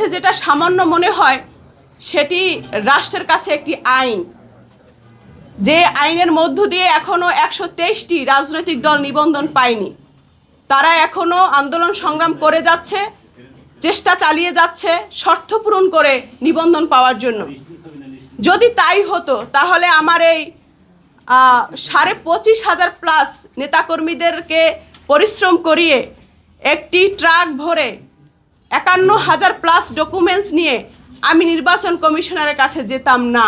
কাছে যেটা সামান্য মনে হয়, সেটি রাষ্ট্রের কাছে একটি আইন। যে আইনের মধ্য দিয়ে এখনও একশো তেইশটি রাজনৈতিক দল নিবন্ধন পায়নি। তারা এখনও আন্দোলন সংগ্রাম করে যাচ্ছে, চেষ্টা চালিয়ে যাচ্ছে শর্ত পূরণ করে নিবন্ধন পাওয়ার জন্য। যদি তাই হতো, তাহলে আমার এই সাড়ে পঁচিশ হাজার প্লাস নেতাকর্মীদেরকে পরিশ্রম করিয়ে একটি ট্রাক ভরে একান্ন হাজার প্লাস ডকুমেন্টস নিয়ে আমি নির্বাচন কমিশনারের কাছে যেতাম না।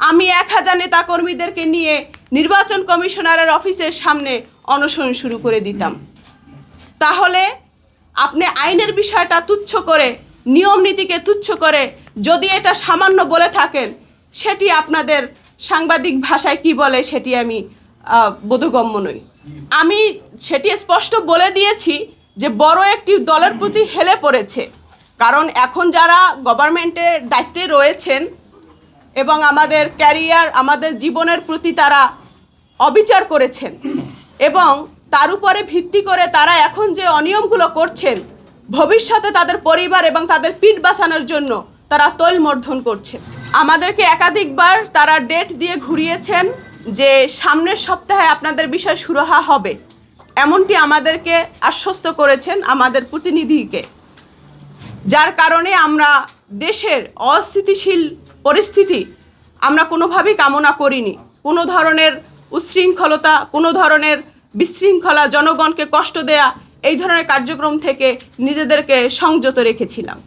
আমি এক হাজার নেতাকর্মীদেরকে নিয়ে নির্বাচন কমিশনারের অফিসের সামনে অনশন শুরু করে দিতাম। তাহলে আপনি আইনের বিষয়টা তুচ্ছ করে, নিয়ম নীতিকে তুচ্ছ করে যদি এটা সামান্য বলে থাকেন, সেটি আপনাদের সাংবাদিক ভাষায় কি বলে সেটি আমি বোধগম্য নই। আমি সেটি স্পষ্ট বলে দিয়েছি যে বড় একটি দলের প্রতি হেলে পড়েছে। কারণ এখন যারা গভর্নমেন্টের দায়িত্বে রয়েছেন এবং আমাদের ক্যারিয়ার আমাদের জীবনের প্রতি তারা অবিচার করেছেন এবং তার উপরে ভিত্তি করে তারা এখন যে অনিয়মগুলো করছেন, ভবিষ্যতে তাদের পরিবার এবং তাদের পিঠ বাঁচানোর জন্য তারা তৈলমর্ধন করছে আমাদেরকে একাধিকবার তারা ডেট দিয়ে ঘুরিয়েছেন যে সামনের সপ্তাহে আপনাদের বিষয় সুরাহা হবে। এমনটি আমাদেরকে আশ্বস্ত করেছেন আমাদের প্রতিনিধিকে। যার কারণে আমরা দেশের অস্থিতিশীল পরিস্থিতি আমরা কোনোভাবেই কামনা করিনি। কোনো ধরনের উচ্ছৃঙ্খলতা, কোনো ধরনের বিশৃঙ্খলা জনগণকে কষ্ট দেয়া, এই ধরনের কার্যক্রম থেকে নিজেদেরকে সংযত রেখেছিলাম।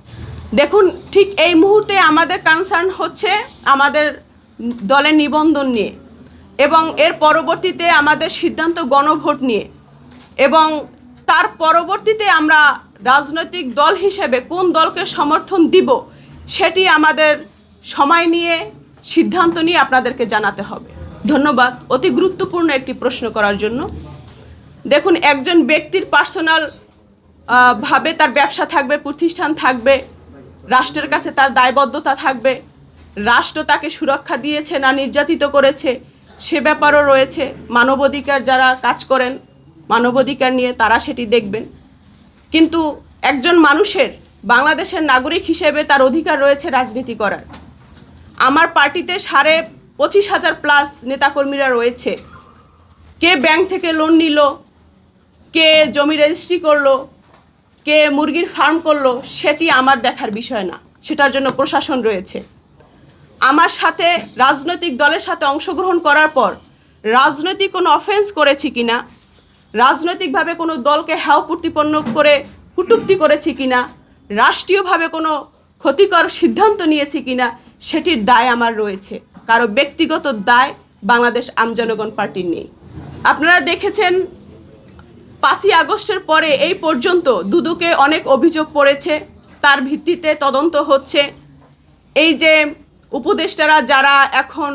দেখুন, ঠিক এই মুহূর্তে আমাদের কনসার্ন হচ্ছে আমাদের দলের নিবন্ধন নিয়ে এবং এর পরবর্তীতে আমাদের সিদ্ধান্ত গণভোট নিয়ে। এবং তার পরবর্তীতে আমরা রাজনৈতিক দল হিসেবে কোন দলকে সমর্থন দিব, সেটি আমাদের সময় নিয়ে সিদ্ধান্ত নিয়ে আপনাদেরকে জানাতে হবে। ধন্যবাদ অতি গুরুত্বপূর্ণ একটি প্রশ্ন করার জন্য। দেখুন, একজন ব্যক্তির পার্সোনাল ভাবে তার ব্যবসা থাকবে, প্রতিষ্ঠান থাকবে, রাষ্ট্রের কাছে তার দায়বদ্ধতা থাকবে, রাষ্ট্র তাকে সুরক্ষা দিয়েছে না নির্যাতিত করেছে, সে ব্যাপারও রয়েছে। মানবাধিকার যারা কাজ করেন মানবাধিকার নিয়ে তারা সেটি দেখবেন। কিন্তু একজন মানুষের, বাংলাদেশের নাগরিক হিসেবে তার অধিকার রয়েছে রাজনীতি করার। আমার পার্টিতে সাড়ে পঁচিশ হাজার প্লাস নেতাকর্মীরা রয়েছে। কে ব্যাংক থেকে লোন নিল, কে জমি রেজিস্ট্রি করল, কে মুরগির ফার্ম করল, সেটি আমার দেখার বিষয় না। সেটার জন্য প্রশাসন রয়েছে। আমার সাথে রাজনৈতিক দলের সাথে অংশগ্রহণ করার পর রাজনৈতিক কোনো অফেন্স করেছি কিনা রাজনৈতিকভাবে কোনো দলকে হ্যাও প্রতিপন্ন করে কুটুক্তি করেছি কিনা, রাষ্ট্রীয়ভাবে কোনো ক্ষতিকর সিদ্ধান্ত নিয়েছি কিনা, সেটির দায় আমার রয়েছে। কারও ব্যক্তিগত দায় বাংলাদেশ আমজনগণ পার্টির নেই। আপনারা দেখেছেন, পাঁচই আগস্টের পরে এই পর্যন্ত দুদুকে অনেক অভিযোগ পড়েছে, তার ভিত্তিতে তদন্ত হচ্ছে। এই যে উপদেষ্টারা যারা এখন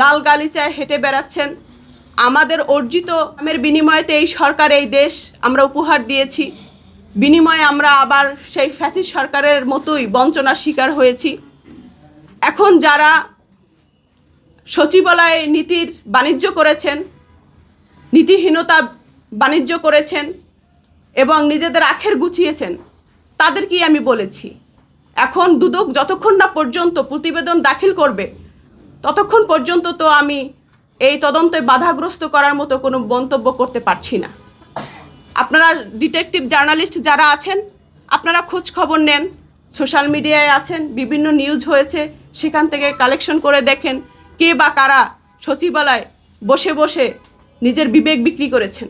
লাল গালিচায় হেঁটে বেড়াচ্ছেন আমাদের অর্জিত আমের বিনিময়েতে এই সরকার এই দেশ আমরা উপহার দিয়েছি। বিনিময়ে আমরা আবার সেই ফ্যাসিস সরকারের মতোই বঞ্চনার শিকার হয়েছি। এখন যারা সচিবালয়ে নীতির বাণিজ্য করেছেন, নীতিহীনতা বাণিজ্য করেছেন এবং নিজেদের আখের গুছিয়েছেন, তাদেরকেই আমি বলেছি, এখন দুদক যতক্ষণ না পর্যন্ত প্রতিবেদন দাখিল করবে, ততক্ষণ পর্যন্ত তো আমি এই তদন্তে বাধাগ্রস্ত করার মতো কোনো মন্তব্য করতে পারছি না। আপনারা ডিটেকটিভ জার্নালিস্ট যারা আছেন, আপনারা খোঁজ খবর নেন, সোশ্যাল মিডিয়ায় আছেন, বিভিন্ন নিউজ হয়েছে, সেখান থেকে কালেকশন করে দেখেন কে বা কারা সচিবালয় বসে বসে নিজের বিবেক বিক্রি করেছেন।